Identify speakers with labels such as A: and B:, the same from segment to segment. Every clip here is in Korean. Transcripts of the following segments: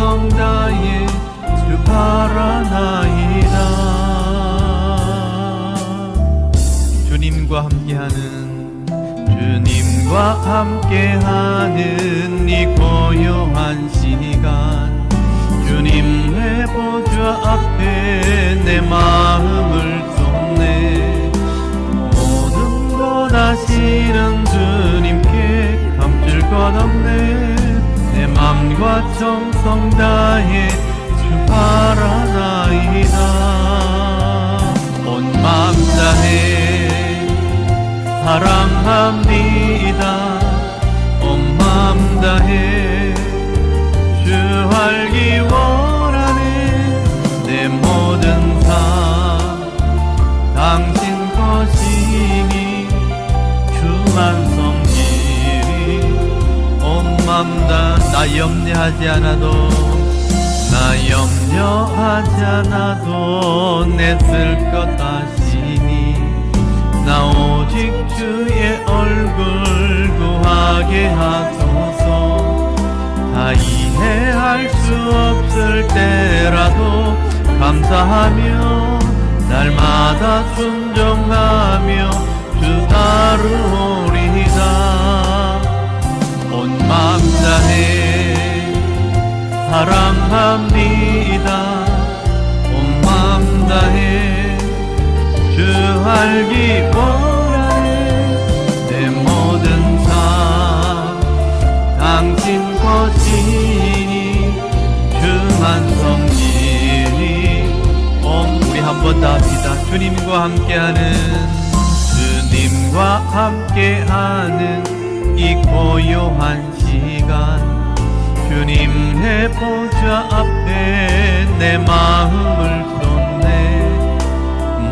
A: 정성 다해 주 바라나이다. 주님과 함께하는 주님과 함께하는 이 고요한 시간. 주님의 보좌 앞에 내 마음을 쏟네. 모든 것 아시는 주님께 감출 것 없네 내 맘과 정성 다해 주 바라나이다. 온 마음 다해 사랑합니다 염려하지 않아도 나 염려하지 않아도 내 쓸 것 아시니 나 오직 주의 얼굴 구하게 하소서. 다 이해할 수 없을 때라도 감사하며 날마다 순종하며 주 따르오리다. 온 마음 다해 사랑합니다. 온 마음 다해 주 알기 원하네 내 모든 삶 당신 것이니 주만 섬기니. 온 우리 한번더 합시다. 주님과 함께하는 주님과 함께하는 이 고요한 시간 주님의 보좌 앞에 내 마음을 쏟네.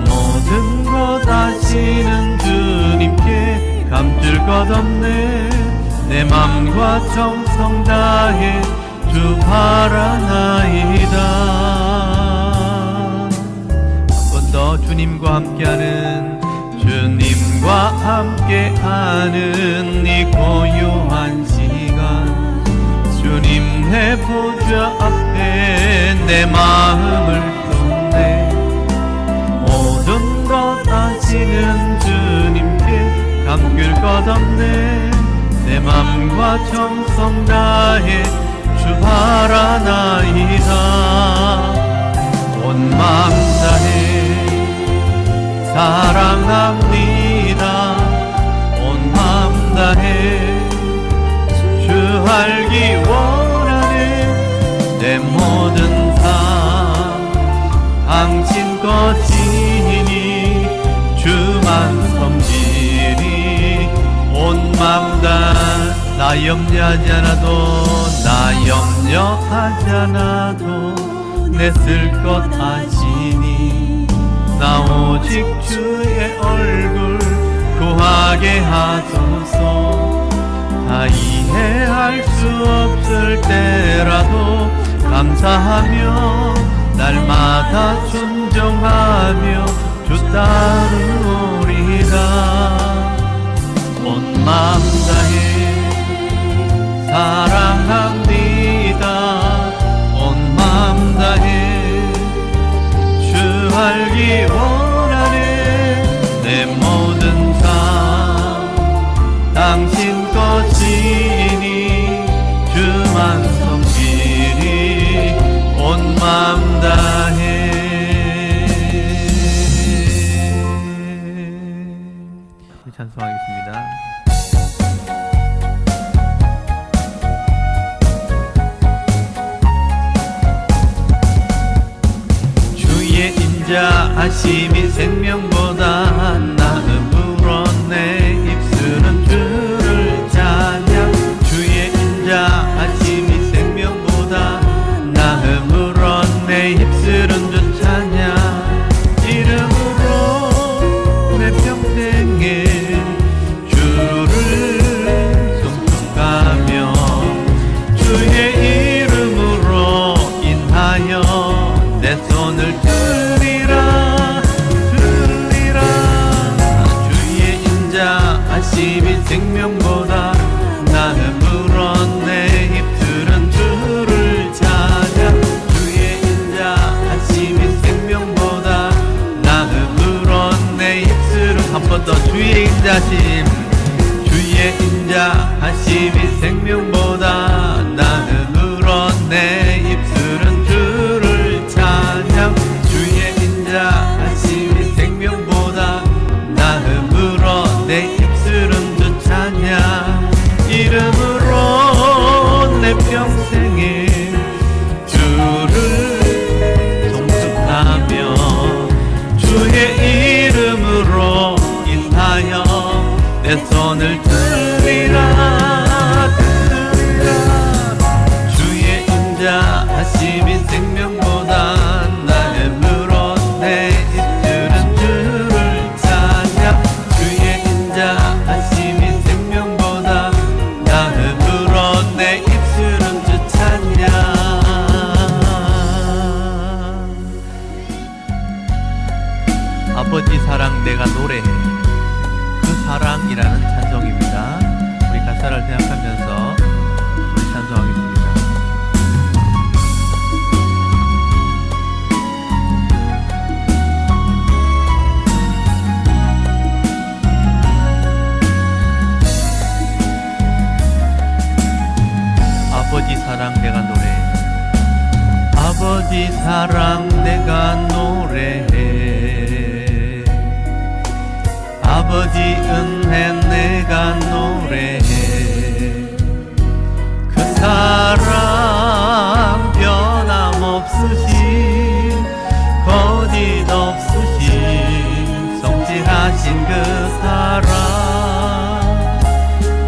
A: 모든 것 아시는 주님께 감출 것 없네. 내 맘과 정성 다해 주 바라나이다. 한 번 더 주님과 함께하는 주님과 함께하는 이 고요한 주님의 보좌 앞에 내 마음을 쏟네. 모든 것 아시는 주님께 감출 것 없네. 내 맘과 정성 다해 주 바라나이다 온 마음 다해 사랑합니다. 온 마음 다해 주 알기 원 것이니 주만 섬기리 온 마음 다나 염려하지 않아도 나 염려하지 않아도 내 쓸 것 아시니. 나 오직 주의 얼굴 구하게 하소서. 다 이해할 수 없을 때라도 감사하며 날마다 순종하며 주 따르오리다 온 마음 다해 사랑합니다. 온 마음 다해 주 알기 원 인자하심이 생명보 사랑 내가 노래해. 그 사랑이라는 찬송입니다. 우리 가사를 생각하면서 우리 찬송하겠습니다. 아버지 사랑 내가 노래해. 아버지 사랑 내가 노래해 아버지 은혜 내가 노래해. 그 사랑 변함없으신 거짓 없으신 성실하신 그 사랑.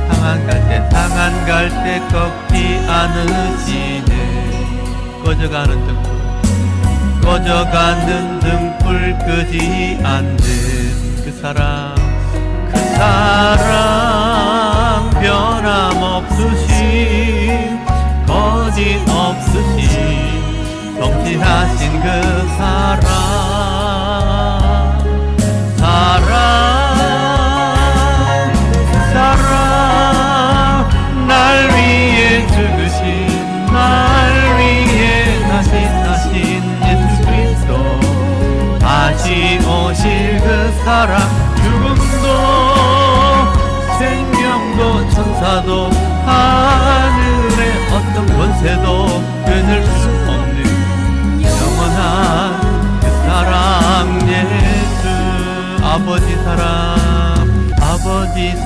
A: 상한 갈때 상한 갈 때 꺾지 않으시네. 꺼져가는 등불 꺼져가는 등불 끄지 않는 그그 사랑 변함없으신 거짓 없으신 성실하신 그 사랑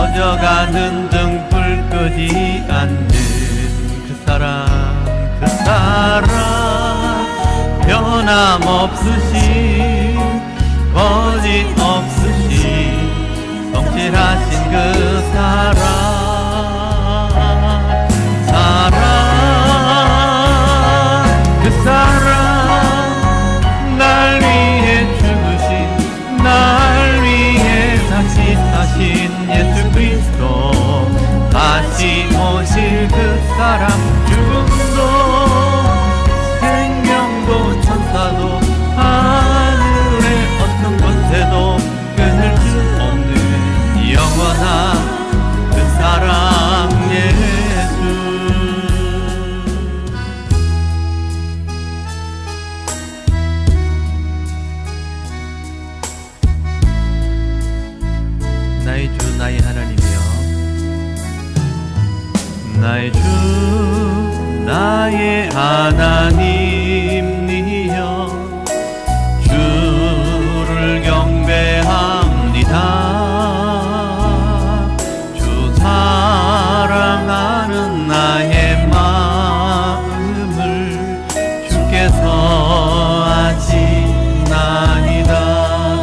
A: 꺼져가는 등불 끄지 않는 그 사랑 그 사랑 변함없으신 거짓 없으신 성실하신 그 사랑 사 나의 하나님이여 주를 경배합니다. 주 사랑하는 나의 마음을 주께서 아시나이다.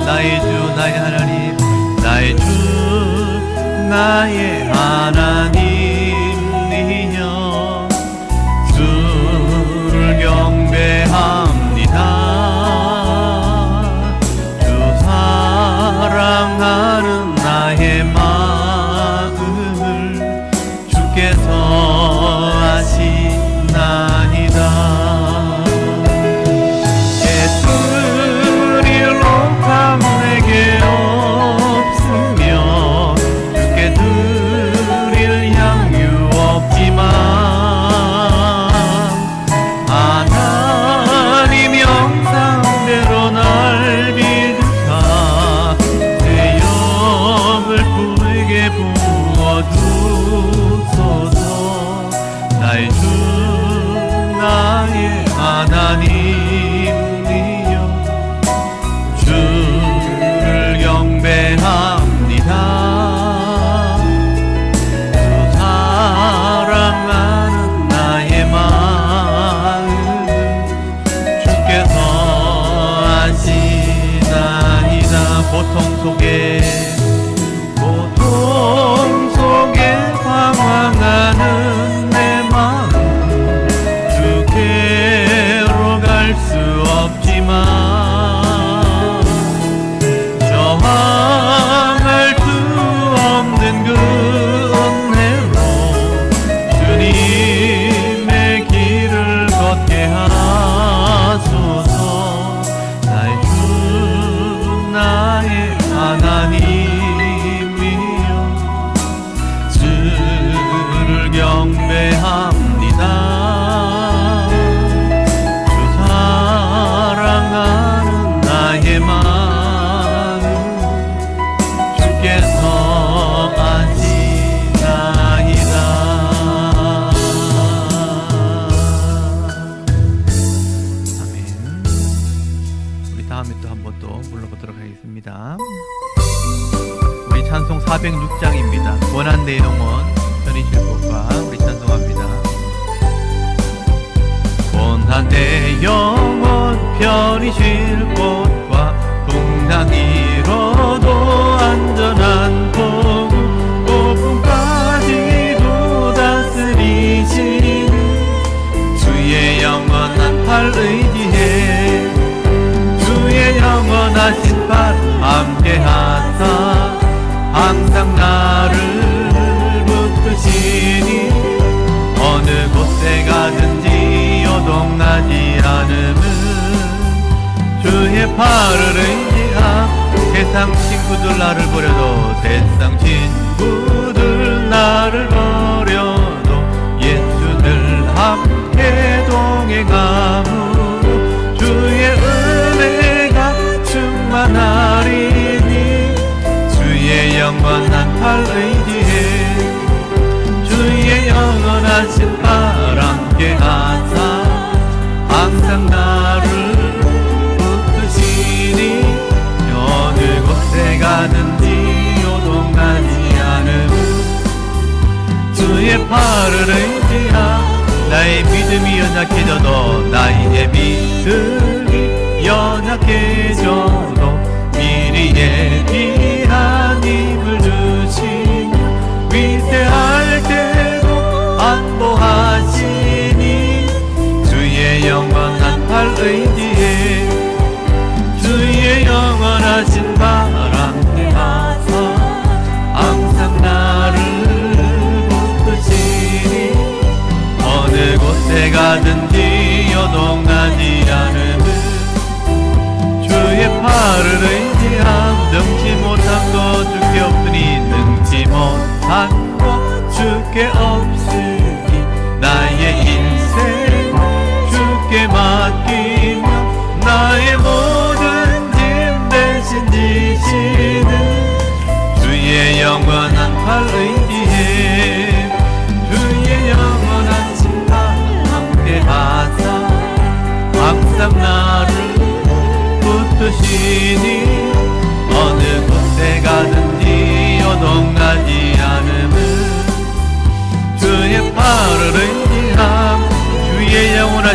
A: 나의 주 나의 하나님 나의 주 나의 hang on. 406장입니다. 원한 내용은 파르르인지아 세상 친구들 나를 버려도 세상 친구들 나를 버려도 예수들 함께 동행하무 주의 은혜가 충만하리니 주의 영원 한팔 의지해 주의 영원하신 바람께 하사 항상 나 주의 팔을 의지하 나의 믿음이 연약해져도 나의 믿음이 연약해. 나를 의지함 능치 못한 것 주께 없으니 능치 못한 것 주께 없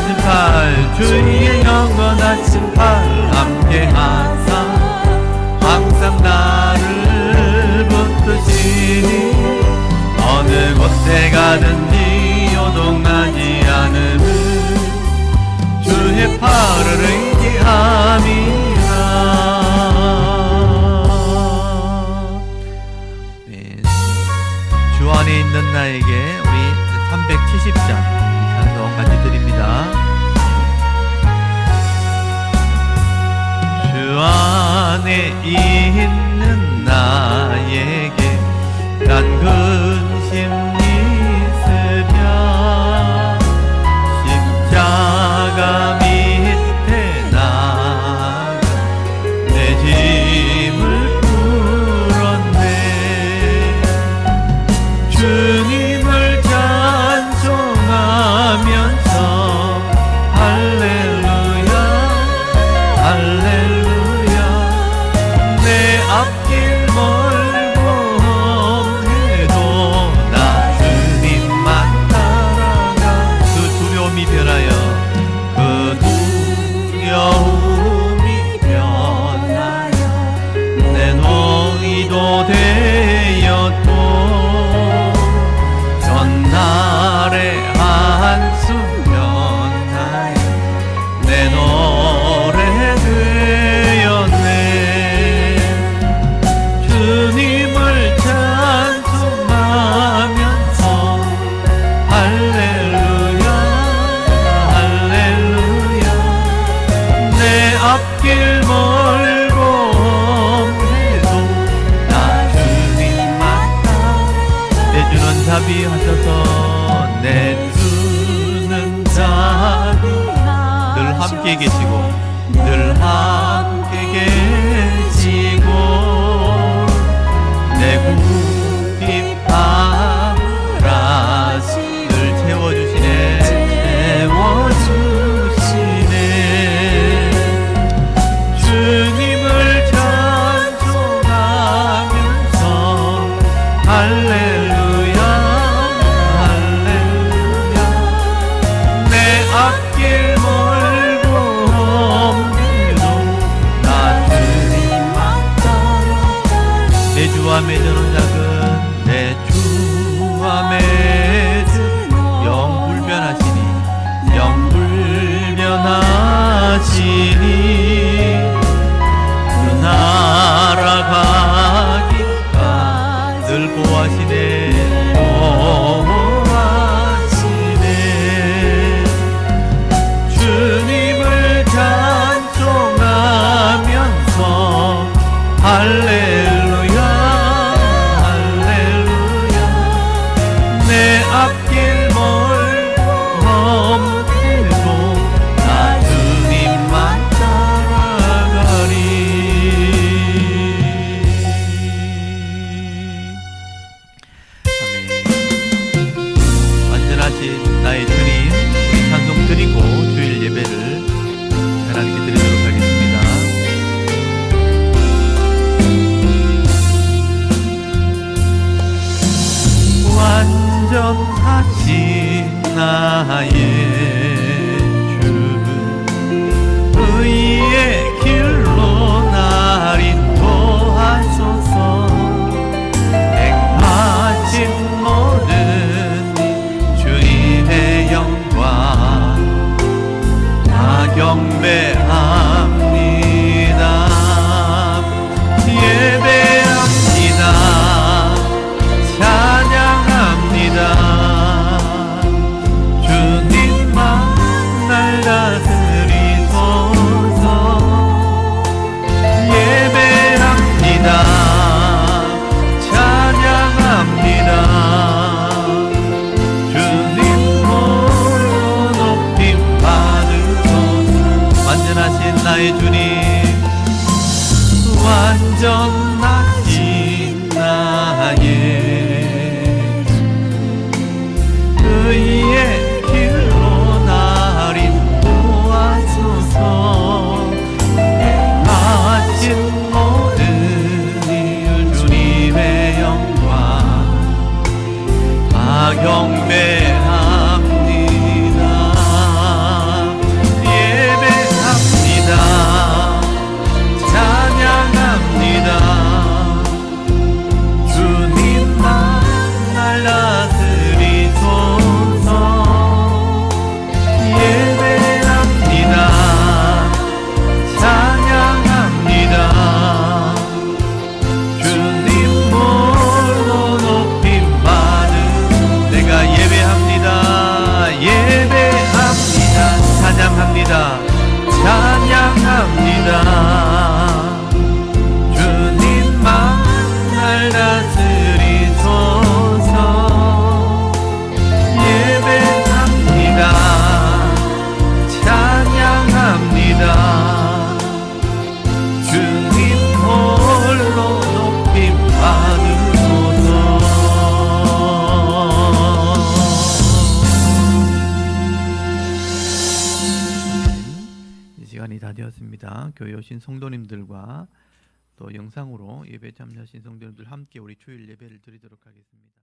A: 아침팔 주의 영원 아침팔 함께하 here. young man. 또 영상으로 예배 참여하신 성도님들 함께 우리 주일 예배를 드리도록 하겠습니다.